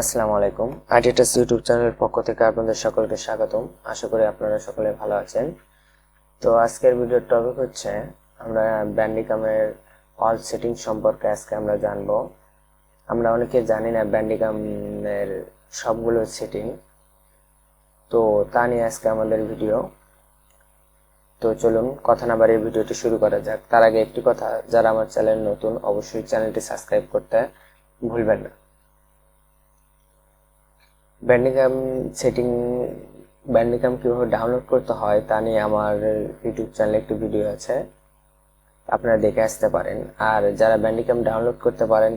আসসালামু আলাইকুম। আইডিটাস ইউটিউব চ্যানেলের পক্ষ থেকে আপনাদের সকলকে স্বাগতম। আশা করি আপনারা সকলে ভালো আছেন। তো আজকের ভিডিওর টপিক হচ্ছে আমরা ব্যান্ডিকামের অল সেটিং সম্পর্কে আজকে আমরা জানব। আমরা অনেকে জানি না ব্যান্ডিকামের সবগুলো সেটিং তো তা নিয়ে আজকে আমাদের ভিডিও। তো চলুন, কথা না বাড়িয়ে ভিডিওটি শুরু করা যাক। তার আগে একটি কথা, যারা আমার চ্যানেল নতুন, অবশ্যই চ্যানেলটি সাবস্ক্রাইব করতে ভুলবেন না। ব্যান্ডিকাম সেটিং ব্যান্ডিকাম কীভাবে ডাউনলোড করতে হয় তা নিয়ে আমার ইউটিউব চ্যানেলে একটি ভিডিও আছে। আপনারা দেখে আসতে পারেন। আর যারা ব্যান্ডিকাম ডাউনলোড করতে পারেন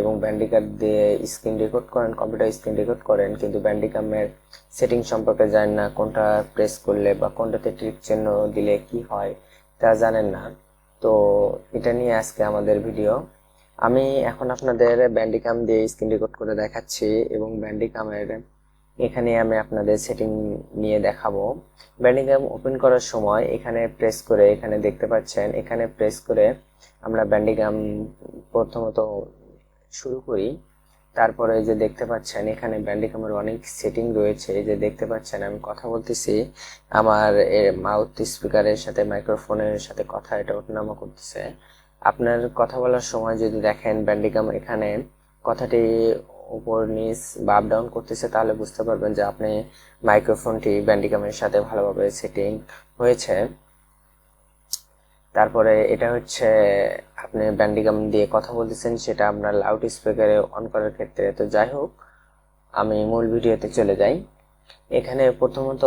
এবং ব্যান্ডিকার দিয়ে স্ক্রিন রেকর্ড করেন কম্পিউটার স্ক্রিন রেকর্ড করেন, কিন্তু ব্যান্ডিকামের সেটিং সম্পর্কে জানেন না, কোনটা প্রেস করলে বা কোনটাতে ক্লিক চিহ্ন দিলে কি হয় তা জানেন না। তো এটা নিয়ে আজকে আমাদের ভিডিও আমি এখন আপনাদের ব্যান্ডিকাম দিয়ে স্ক্রিন রেকর্ড করে দেখাচ্ছি এবং ব্যান্ডিকামের এখানে আমি আপনাদের সেটিং নিয়ে দেখাবো। ব্যান্ডিকাম ওপেন করার সময় এখানে প্রেস করে এখানে দেখতে পাচ্ছেন, এখানে প্রেস করে আমরা ব্যান্ডিকাম প্রথমত শুরু করি। তারপরে যে দেখতে পাচ্ছেন, এখানে ব্যান্ডিকামের অনেক সেটিং রয়েছে। যে দেখতে পাচ্ছেন, আমি কথা বলতেছি, আমার মাউথ স্পিকারের সাথে মাইক্রোফোনের সাথে কথা, এটা ওঠানামা করতেছে। আপনার কথা বলার সময় যদি দেখেন ব্যান্ডিকাম এখানে কথাটি উপর নিচ বা আপ ডাউন করতেছে, তাহলে বুঝতে পারবেন যে আপনি মাইক্রোফোনটি ব্যান্ডিকামের সাথে ভালোভাবে সেটিং হয়েছে। তারপরে এটা হচ্ছে, আপনি ব্যান্ডিকাম দিয়ে কথা বলতেছেন, সেটা আপনার লাউড স্পিকারে অন করার ক্ষেত্রে। তো যাই হোক, আমি মূল ভিডিওতে চলে যাই। এখানে প্রথমত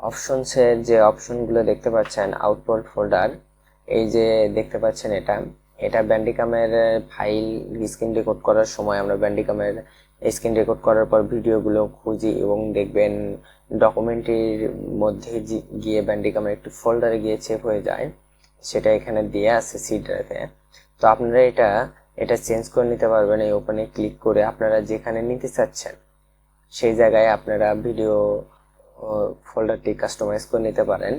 অপশনসের যে অপশনগুলো দেখতে পাচ্ছেন আউটপুট ফোল্ডার এই যে দেখতে পাচ্ছেন এটা এটা ব্যান্ডিকামের ফাইল স্ক্রিন রেকর্ড করার সময় আমরা ব্যান্ডিকামের স্ক্রিন রেকর্ড করার পর ভিডিওগুলো খুঁজি এবং দেখবেন ডকুমেন্টের মধ্যে গিয়ে ব্যান্ডিকামের একটু ফোল্ডারে গিয়ে চেক হয়ে যায়। সেটা এখানে দিয়ে আছে সি ড্রাইভে তো আপনারা এটা এটা চেঞ্জ করে নিতে পারবেন এই ওপেনে ক্লিক করে। আপনারা যেখানে নিতে চাচ্ছেন, সেই জায়গায় আপনারা ভিডিও ফোল্ডারটি কাস্টমাইজ করে নিতে পারেন।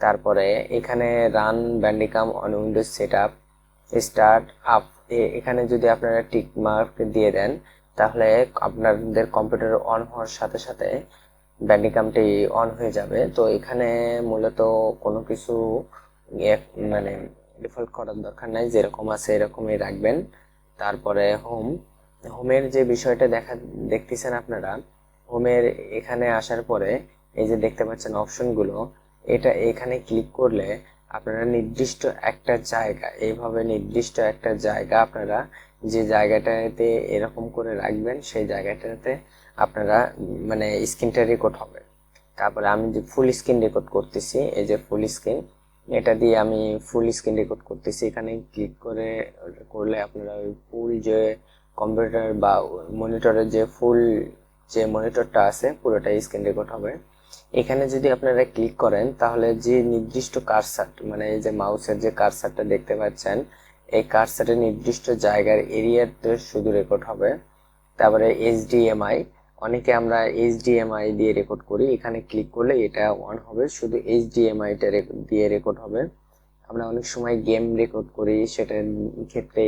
তারপরে এখানে run Bandicam on Windows set up start up এখানে যদি আপনারা টিক মার্ক দিয়ে দেন, তাহলে আপনাদের কম্পিউটার অন হওয়ার সাথে সাথে ব্যান্ডিকামটি অন হয়ে যাবে। তো এখানে মূলত কোনো কিছু মানে ডিফল্ট করার দরকার নাই, যেরকম আছে এরকমই রাখবেন। তারপরে হোম হোমের যে বিষয়টা দেখা, দেখতেছেন আপনারা হোমের এখানে আসার পরে এই যে দেখতে পাচ্ছেন অপশনগুলো এটা এখানে ক্লিক করলে আপনারা নির্দিষ্ট একটা জায়গা, এইভাবে নির্দিষ্ট একটা জায়গা আপনারা যে জায়গাটাতে এরকম করে রাখবেন, সেই জায়গাটাতে আপনারা মানে স্ক্রিনটা রেকর্ড হবে। তারপরে আমি যে ফুল স্ক্রিন রেকর্ড করতেছি, এই যে ফুল স্ক্রিন এটা দিয়ে আমি ফুল স্ক্রিন রেকর্ড করতেছি। এখানে ক্লিক করে, করলে আপনারা ওই ফুল যে কম্পিউটার বা মনিটরের যে ফুল যে মনিটরটা আছে, পুরোটাই স্ক্রিন রেকর্ড হবে। এখানে যদি আপনারা ক্লিক করেন, তাহলে যে নির্দিষ্ট কারসার মানে এই যে মাউসের যে কারসারটা দেখতে পাচ্ছেন, এই কারসারের নির্দিষ্ট জায়গার এরিয়াতে শুধু রেকর্ড হবে। তারপরে এইচডিএমআই অনেকে আমরা এইচডিএমআই দিয়ে রেকর্ড করি। এখানে ক্লিক করলে এটা অন হবে, শুধু এইচডিএমআইটা দিয়ে রেকর্ড হবে। আমরা অনেক সময় গেম রেকর্ড করি সেটার ক্ষেত্রে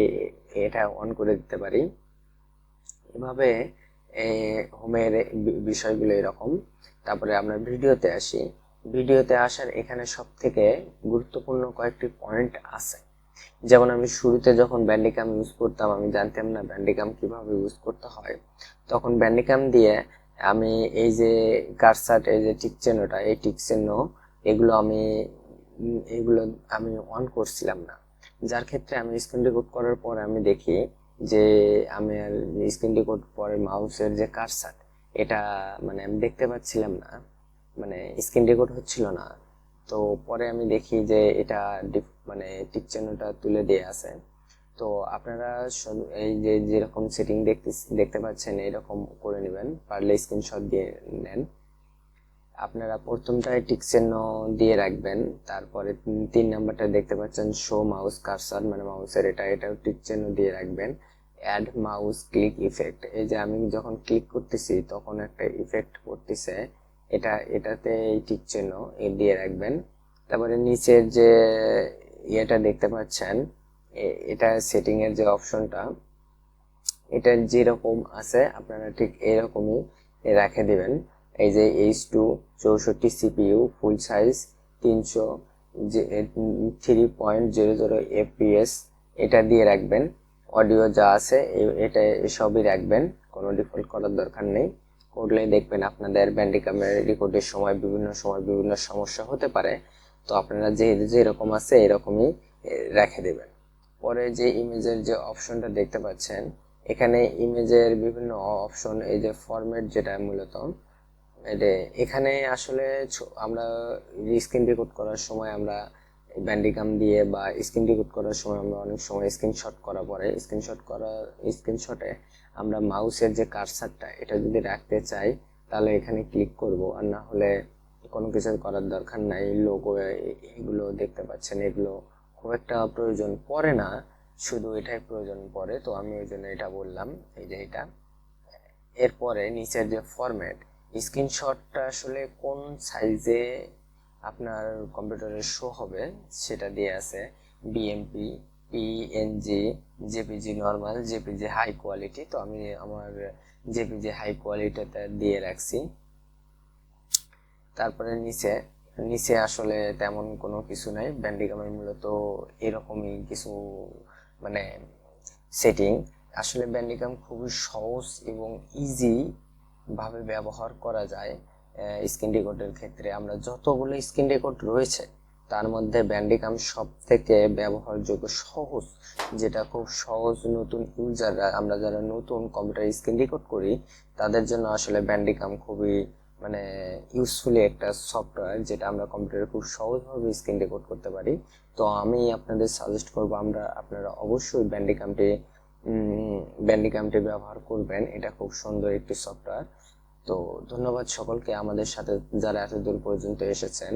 এটা অন করে দিতে পারি। এভাবে হোমের বিষয়গুলো এরকম। তারপরে আমরা ভিডিওতে আসি। ভিডিওতে আসার এখানে সব থেকে গুরুত্বপূর্ণ কয়েকটি পয়েন্ট আছে। যেমন আমি শুরুতে যখন ব্যান্ডিকাম ইউজ করতাম, আমি জানতাম না ব্যান্ডিকাম কীভাবে ইউজ করতে হয়। তখন ব্যান্ডিকাম দিয়ে আমি এই যে কারসাট এই যে টিক চিহ্নটা, এই টিক চিহ্ন, এগুলো আমি এগুলো আমি অন করছিলাম না। যার ক্ষেত্রে আমি স্ক্রিন রেকর্ড করার পর আমি দেখি যে, আমি আর স্ক্রিন রেকর্ড পরে মাউসের যে কারসাট এটা মানে আমি দেখতে পাচ্ছিলাম না মানে স্ক্রিন রেকর্ড হচ্ছিল না। তো পরে আমি দেখি যে এটা মানে টিক চিহ্নটা তুলে দিয়ে আছে। তো আপনারা এই যে যেরকম সেটিং দেখতে দেখতে পাচ্ছেন, এরকম করে নেবেন, পারলে স্ক্রিনশট দিয়ে নেন। আপনারা প্রথমটায় টিক চিহ্ন দিয়ে রাখবেন, তারপরে তিন নাম্বারটা দেখতে পাচ্ছেন, শো মাউস কারসার মানে মাউসের এটা, এটাও টিক চিহ্ন দিয়ে রাখবেন। অ্যাড মাউস ক্লিক ইফেক্ট এই যে আমি যখন ক্লিক করতেছি, তখন একটা ইফেক্ট করতেছে এটা, এটাতে এই টিক চিহ্ন দিয়ে রাখবেন। তারপরে নিচের যে ইয়েটা দেখতে পাচ্ছেন এটা সেটিং এর যে অপশনটা এটা যেরকম আছে, আপনারা ঠিক এরকমই রেখে দিবেন। এই যে এইচ টু চৌষট্টি সিপিইউ ফুল সাইজ তিনশো যে three point zero zero FPS এটা দিয়ে রাখবেন। অডিও যা আছে এটা এসবই রাখবেন, কোনো ডিফল্ট করার দরকার নেই। করলে দেখবেন আপনাদের ব্যান্ডিকামের রেকর্ডের সময়, বিভিন্ন সময়, বিভিন্ন সমস্যা হতে পারে। তো আপনারা যে, যেরকম আছে এরকমই রেখে দেবেন। পরে যে ইমেজের যে অপশনটা দেখতে পাচ্ছেন, এখানে ইমেজের বিভিন্ন অপশন এই যে ফরম্যাট যেটা মূলত এখানে আসলে আমরা স্ক্রিন রেকর্ড করার সময় আমরা ব্যান্ডিকাম দিয়ে বা স্ক্রিন রেকর্ড করার সময় আমরা অনেক সময় স্ক্রিনশট করা পরে স্ক্রিনশট করা স্ক্রিনশটে আমরা মাউসের যে কারসারটা এটা যদি রাখতে চাই, তাহলে এখানে ক্লিক করব। আর না হলে কোনো কিছু করার দরকার নাই। লোগো এগুলো দেখতে পাচ্ছেন, এগুলো খুব একটা প্রয়োজন পড়ে না, শুধু এটাই প্রয়োজন পড়ে। তো আমি ওই জন্য এটা বললাম, এই যে এটা। এরপরে নিচের যে ফরম্যাট স্ক্রিনশটটা আসলে কোন সাইজে আপনার কম্পিউটারে শো হবে, সেটা দিয়ে আছে BMP PNG JPG normal JPG high quality তো আমি আমার জেপিজি হাই কোয়ালিটিতে দিয়ে রাখছি। তারপরে নিচে নিচে আসলে তেমন কোনো কিছু নাই ব্যান্ডিগামের মূলত এরকমই কিছু মানে সেটিং আসলে ব্যান্ডিকাম খুবই সহজ এবং ইজি ভাবে ব্যবহার করা যায়। স্ক্রিন রেকর্ডের ক্ষেত্রে আমরা যতগুলো স্ক্রিন রেকর্ড রয়েছে, তার মধ্যে ব্যান্ডিকাম সব থেকে ব্যবহারযোগ্য সহজ, যেটা খুব সহজ নতুন ইউজাররা আমরা যারা নতুন কম্পিউটার স্ক্রিন রেকর্ড করি, তাদের জন্য আসলে ব্যান্ডিকাম খুবই মানে ইউজফুলি একটা সফটওয়্যার যেটা আমরা কম্পিউটারে খুব সহজভাবে স্ক্রিন রেকর্ড করতে পারি। তো আমি আপনাদের সাজেস্ট করব, আমরা, আপনারা অবশ্যই ব্যান্ডিকামটি ব্যান্ডিকামটি ব্যবহার করবেন। এটা খুব সুন্দর একটি সফটওয়্যার তো ধন্যবাদ সকলকে আমাদের সাথে যারা এত দূর পর্যন্ত এসেছেন।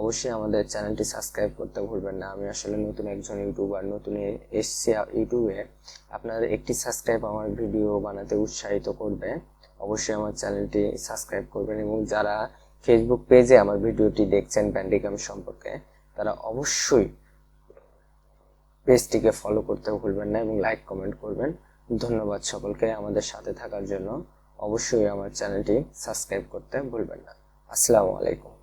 অবশ্যই আমাদের চ্যানেলটি সাবস্ক্রাইব করতে ভুলবেন না। আমি আসলে নতুন একজন ইউটিউবার, নতুন এসছি ইউটিউবে। আপনার একটি সাবস্ক্রাইব আমার ভিডিও বানাতে উৎসাহিত করবে। অবশ্যই আমার চ্যানেলটি সাবস্ক্রাইব করবেন এবং যারা ফেসবুক পেজে আমার ভিডিওটি দেখছেন ব্যান্ডিকাম সম্পর্কে, তারা অবশ্যই পেজটিকে ফলো করতে ভুলবেন না এবং লাইক কমেন্ট করবেন। ধন্যবাদ সকলকে আমাদের সাথে থাকার জন্য। অবশ্যই আমার চ্যানেলটি সাবস্ক্রাইব করতে ভুলবেন না। আসসালামু আলাইকুম।